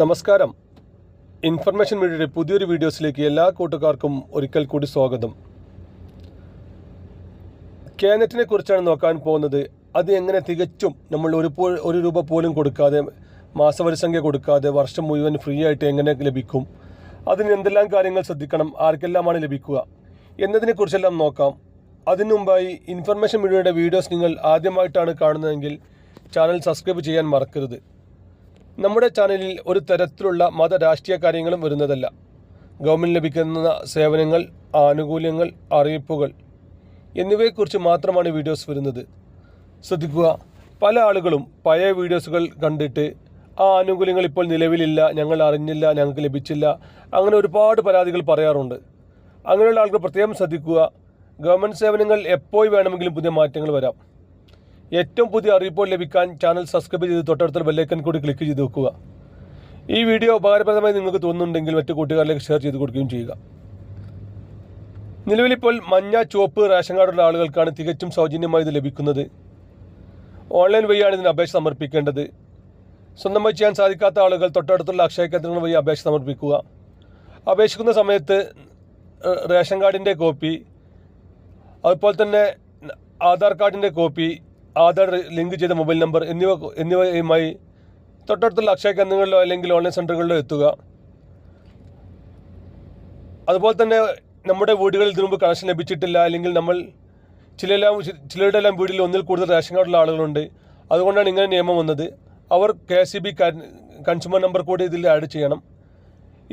നമസ്കാരം. ഇൻഫർമേഷൻ മീഡിയയുടെ പുതിയൊരു വീഡിയോസിലേക്ക് എല്ലാ കൂട്ടുകാർക്കും ഒരിക്കൽ കൂടി സ്വാഗതം. കാനറ്റിനെ കുറിച്ചാണ് നോക്കാൻ പോകുന്നത്. അത് എങ്ങനെ തികച്ചും നമ്മൾ ഒരു ഒരു രൂപ പോലും കൊടുക്കാതെ മാസവരിസംഖ്യ കൊടുക്കാതെ വർഷം മുഴുവൻ ഫ്രീ ആയിട്ട് എങ്ങനെ ലഭിക്കും? അതിന് എന്തെല്ലാം കാര്യങ്ങൾ ശ്രദ്ധിക്കണം? ആർക്കെല്ലാമാണ് ലഭിക്കുക? എന്നതിനെക്കുറിച്ചെല്ലാം നോക്കാം. അതിനു മുമ്പായി ഇൻഫർമേഷൻ മീഡിയയുടെ വീഡിയോസ് നിങ്ങൾ ആദ്യമായിട്ടാണ് കാണുന്നതെങ്കിൽ ചാനൽ സബ്സ്ക്രൈബ് ചെയ്യാൻ മറക്കരുത്. നമ്മുടെ ചാനലിൽ ഒരു തരത്തിലുള്ള മത രാഷ്ട്രീയ കാര്യങ്ങളും വരുന്നതല്ല. ഗവൺമെന്റ് ലഭിക്കുന്ന സേവനങ്ങൾ ആനുകൂല്യങ്ങൾ അറിയിപ്പുകൾ എന്നിവയെക്കുറിച്ച് മാത്രമാണ് വീഡിയോസ് വരുന്നത്. ശ്രദ്ധിക്കുക പല ആളുകളും പഴയ വീഡിയോസുകൾ കണ്ടിട്ട് ആ ആനുകൂല്യങ്ങൾ ഇപ്പോൾ നിലവിലില്ല ഞങ്ങൾ അറിഞ്ഞില്ല ഞങ്ങൾക്ക് ലഭിച്ചില്ല അങ്ങനെ ഒരുപാട് പരാതികൾ പറയാറുണ്ട്. അങ്ങനെയുള്ള ആളുകൾ പ്രത്യേകം ശ്രദ്ധിക്കുക ഗവൺമെന്റ് സേവനങ്ങൾ എപ്പോൾ വേണമെങ്കിലും പുതിയ മാറ്റങ്ങൾ വരാം. ഏറ്റവും പുതിയ അറിയിപ്പോൾ ലഭിക്കാൻ ചാനൽ സബ്സ്ക്രൈബ് ചെയ്ത് തൊട്ടടുത്ത ബെല്ലൈക്കൻ കൂടി ക്ലിക്ക് ചെയ്ത് വെക്കുക. ഈ വീഡിയോ ഉപകാരപ്രദമായി നിങ്ങൾക്ക് തോന്നുന്നുണ്ടെങ്കിൽ മറ്റു കൂട്ടുകാരിലേക്ക് ഷെയർ ചെയ്ത് കൊടുക്കുകയും ചെയ്യുക. നിലവിലിപ്പോൾ മഞ്ഞ ചുവപ്പ് റേഷൻ കാർഡുള്ള ആളുകൾക്കാണ് തികച്ചും സൗജന്യമായി ഇത് ലഭിക്കുന്നത്. ഓൺലൈൻ വഴിയാണ് ഇതിന് അപേക്ഷ സമർപ്പിക്കേണ്ടത്. സ്വന്തമായി ചെയ്യാൻ സാധിക്കാത്ത ആളുകൾ തൊട്ടടുത്തുള്ള അക്ഷയ കേന്ദ്രങ്ങൾ വഴി അപേക്ഷ സമർപ്പിക്കുക. അപേക്ഷിക്കുന്ന സമയത്ത് റേഷൻ കാർഡിന്റെ കോപ്പി അതുപോലെ തന്നെ ആധാർ കാർഡിന്റെ കോപ്പി ആധാർ ലിങ്ക് ചെയ്ത മൊബൈൽ നമ്പർ എന്നിവ എന്നിവയുമായി തൊട്ടടുത്തുള്ള അക്ഷയ കേന്ദ്രങ്ങളിലോ അല്ലെങ്കിൽ ഓൺലൈൻ സെന്ററുകളിലോ എത്തുക. അതുപോലെ തന്നെ നമ്മുടെ വീടുകളിൽ ഇതിനു കണക്ഷൻ ലഭിച്ചിട്ടില്ല അല്ലെങ്കിൽ നമ്മൾ ചിലെല്ലാം ചിലരുടെ എല്ലാം വീട്ടിൽ ഒന്നിൽ കൂടുതൽ റേഷൻ കാർഡുള്ള ആളുകളുണ്ട്. അതുകൊണ്ടാണ് ഇങ്ങനെ നിയമം വന്നത്. അവർ K S C B consumer number കൂടി ഇതിൽ ആഡ് ചെയ്യണം.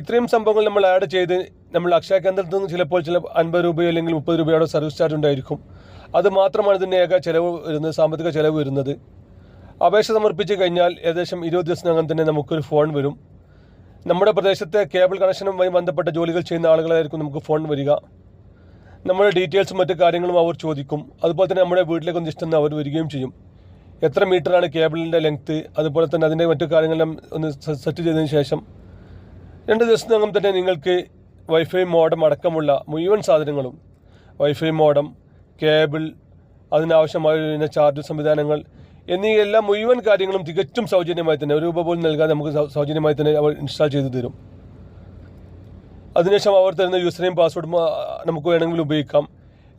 ഇത്രയും സംഭവങ്ങൾ നമ്മൾ ആഡ് ചെയ്ത് നമ്മൾ അക്ഷയ കേന്ദ്രത്തിൽ നിന്ന് ചിലപ്പോൾ ചില അൻപത് രൂപയോ അല്ലെങ്കിൽ മുപ്പത് രൂപയുടെ സർവീസ് ചാർജ് ഉണ്ടായിരിക്കും. അത് മാത്രമാണ് ഇതിന്റെ ഏക ചിലവ് വരുന്നത് സാമ്പത്തിക ചിലവ് വരുന്നത്. അപേക്ഷ സമർപ്പിച്ച് കഴിഞ്ഞാൽ ഏകദേശം ഇരുപത് ദിവസത്തിനകം തന്നെ നമുക്കൊരു ഫോൺ വരും. നമ്മുടെ പ്രദേശത്തെ കേബിൾ കണക്ഷനുമായി ബന്ധപ്പെട്ട ജോലികൾ ചെയ്യുന്ന ആളുകളായിരിക്കും നമുക്ക് ഫോൺ വരിക. നമ്മുടെ ഡീറ്റെയിൽസും മറ്റു കാര്യങ്ങളും അവർ ചോദിക്കും. അതുപോലെ തന്നെ നമ്മുടെ വീട്ടിലേക്ക് ഒന്ന് ഇഷ്ടം അവർ വരികയും ചെയ്യും. എത്ര മീറ്ററാണ് കേബിളിന്റെ ലെങ്ത്ത് അതുപോലെ തന്നെ അതിന്റെ മറ്റു കാര്യങ്ങളെല്ലാം ഒന്ന് സെറ്റ് ചെയ്തതിന് ശേഷം രണ്ട് ദിവസത്തിനകം തന്നെ നിങ്ങൾക്ക് വൈഫൈ മോഡം അടക്കമുള്ള മുഴുവൻ സാധനങ്ങളും വൈഫൈ മോഡം കേബിൾ അതിനാവശ്യമായ ചാർജ് സംവിധാനങ്ങൾ എന്നീ എല്ലാ മുഴുവൻ കാര്യങ്ങളും തികച്ചും സൗജന്യമായി തന്നെ ഒരു രൂപ പോലും നൽകാതെ നമുക്ക് സൗജന്യമായി തന്നെ അവർ ഇൻസ്റ്റാൾ ചെയ്തു തരും. അതിനുശേഷം അവർ തരുന്ന യൂസർ നെയിം പാസ്വേഡ് നമുക്ക് വേണമെങ്കിൽ ഉപയോഗിക്കാം.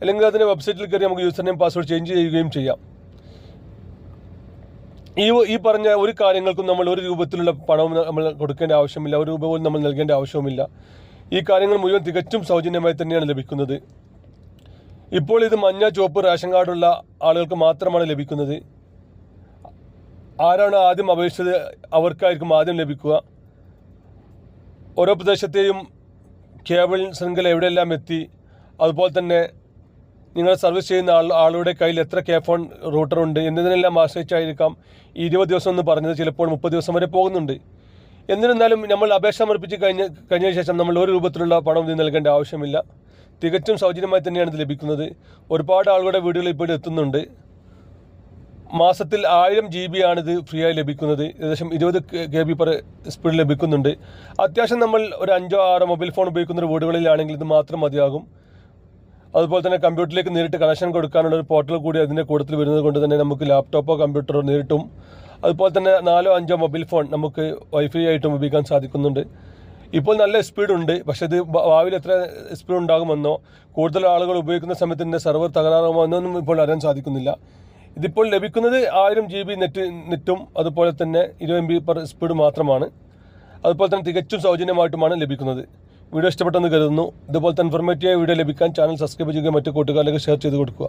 അല്ലെങ്കിൽ അതിന്റെ വെബ്സൈറ്റിൽ കയറി നമുക്ക് യൂസർ നെയിം പാസ്വേഡ് ചേഞ്ച് ചെയ്യുകയും ചെയ്യാം. ഈ ഈ പറഞ്ഞ ഒരു കാര്യങ്ങൾക്കും നമ്മൾ ഒരു രൂപത്തിലുള്ള പണവും നമ്മൾ കൊടുക്കേണ്ട ആവശ്യമില്ല ഒരു രൂപ പോലും നമ്മൾ നൽകേണ്ട ആവശ്യവുമില്ല. ഈ കാര്യങ്ങൾ മുഴുവൻ തികച്ചും സൗജന്യമായി തന്നെയാണ് ലഭിക്കുന്നത്. ഇപ്പോൾ ഇത് മഞ്ഞ ചുവപ്പ് റേഷൻ കാർഡുള്ള ആളുകൾക്ക് മാത്രമാണ് ലഭിക്കുന്നത്. ആരാണ് ആദ്യം അപേക്ഷിച്ചത് അവർക്കായിരിക്കും ആദ്യം ലഭിക്കുക. ഓരോ പ്രദേശത്തെയും കേബിൾ ശൃംഖല എവിടെയെല്ലാം എത്തി അതുപോലെ തന്നെ നിങ്ങൾ സർവീസ് ചെയ്യുന്ന ആൾ ആളുടെ കയ്യിൽ എത്ര കെ ഫോൺ റൂട്ടർ ഉണ്ട് എന്നതിനെല്ലാം ആശ്രയിച്ചായിരിക്കാം ഇരുപത് ദിവസം എന്ന് പറഞ്ഞത്. ചിലപ്പോൾ മുപ്പത് ദിവസം വരെ പോകുന്നുണ്ട്. എന്നിരുന്നാലും നമ്മൾ അപേക്ഷ സമർപ്പിച്ച് കഴിഞ്ഞ കഴിഞ്ഞ ശേഷം നമ്മൾ ഒരു രൂപത്തിലുള്ള പണം ഇത് നൽകേണ്ട ആവശ്യമില്ല. തികച്ചും സൗജന്യമായി തന്നെയാണ് ഇത് ലഭിക്കുന്നത്. ഒരുപാട് ആളുകളുടെ വീടുകളിൽ ഇപ്പോൾ എത്തുന്നുണ്ട്. മാസത്തിൽ ആയിരം ജി ബി ആണിത് ഫ്രീ ആയി ലഭിക്കുന്നത്. ഏകദേശം ഇരുപത് കെ ബി പെർ സ്പീഡ് ലഭിക്കുന്നുണ്ട്. അത്യാവശ്യം നമ്മൾ ഒരു അഞ്ചോ ആറോ മൊബൈൽ ഫോൺ ഉപയോഗിക്കുന്ന വീടുകളിലാണെങ്കിൽ ഇത് മാത്രം മതിയാകും. അതുപോലെ തന്നെ കമ്പ്യൂട്ടറിലേക്ക് നേരിട്ട് കണക്ഷൻ കൊടുക്കാനുള്ള ഒരു പോർട്ടൽ കൂടി അതിന്റെ കൂട്ടത്തിൽ വരുന്നത് കൊണ്ട് തന്നെ നമുക്ക് ലാപ്ടോപ്പോ കമ്പ്യൂട്ടറോ നേരിട്ടും അതുപോലെ തന്നെ നാലോ അഞ്ചോ മൊബൈൽ ഫോൺ നമുക്ക് വൈഫൈ ആയിട്ടും ഉപയോഗിക്കാൻ സാധിക്കുന്നുണ്ട്. ഇപ്പോൾ നല്ല സ്പീഡുണ്ട്. പക്ഷേ ഇത് ഭാവിയിൽ എത്ര സ്പീഡ് ഉണ്ടാകുമെന്നോ കൂടുതൽ ആളുകൾ ഉപയോഗിക്കുന്ന സമയത്ത് ഇതിന്റെ സെർവർ തകരാറുമോ എന്നൊന്നും ഇപ്പോൾ അറിയാൻ സാധിക്കുന്നില്ല. ഇതിപ്പോൾ ലഭിക്കുന്നത് ആയിരം ജി ബി നെറ്റ് നെറ്റും അതുപോലെ തന്നെ ഇരുപത് എം ബി പെർ സ്പീഡ് മാത്രമാണ്. അതുപോലെ തന്നെ തികച്ചും സൗജന്യമായിട്ടുമാണ് ലഭിക്കുന്നത്. വീഡിയോ ഇഷ്ടപ്പെട്ടെന്ന് കരുതുന്നു. ഇതുപോലത്തെ ഇൻഫോർമേറ്റീവ് വീഡിയോ ലഭിക്കാൻ ചാനൽ സബ്സ്ക്രൈബ് ചെയ്യുക മറ്റു കൂട്ടുകാരിലേക്ക് ഷെയർ ചെയ്ത് കൊടുക്കുക.